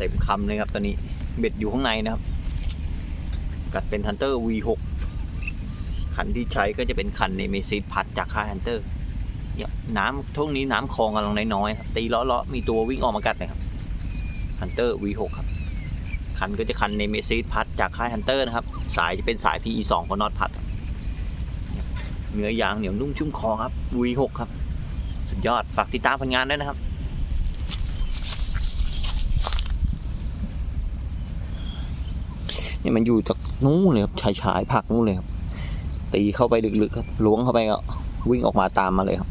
ต็มคำเลยครับตอนนี้เบ็ดอยู่ข้างในนะครับ กัดเป็น Hunter V6 คันที่ใช้ก็จะเป็นคันในเมซิพัดจากค่าย Hunter เนี่ยน้ำช่วงนี้น้ำคลองกำลังน้อยๆครับตีล้อๆมีตัววิ่งออกมากัดนะครับ Hunter V6 ครับคันก็จะคันในเมซิพัดจากค่าย Hunter นะครับ สายจะเป็นสาย PE2 ของน็อตพัด เนื้อยางเหนียวนุ่มชุ่มคอครับ V6 ครับ สุดยอดฝากติดตามผลงานด้วยนะครับ นี่มันอยู่จากนู้นเลยครับชายชายๆผักนู้นเลยครับตีเข้าไปลึกๆครับล้วงเข้าไปก็วิ่งออกมาตามมาเลยครับ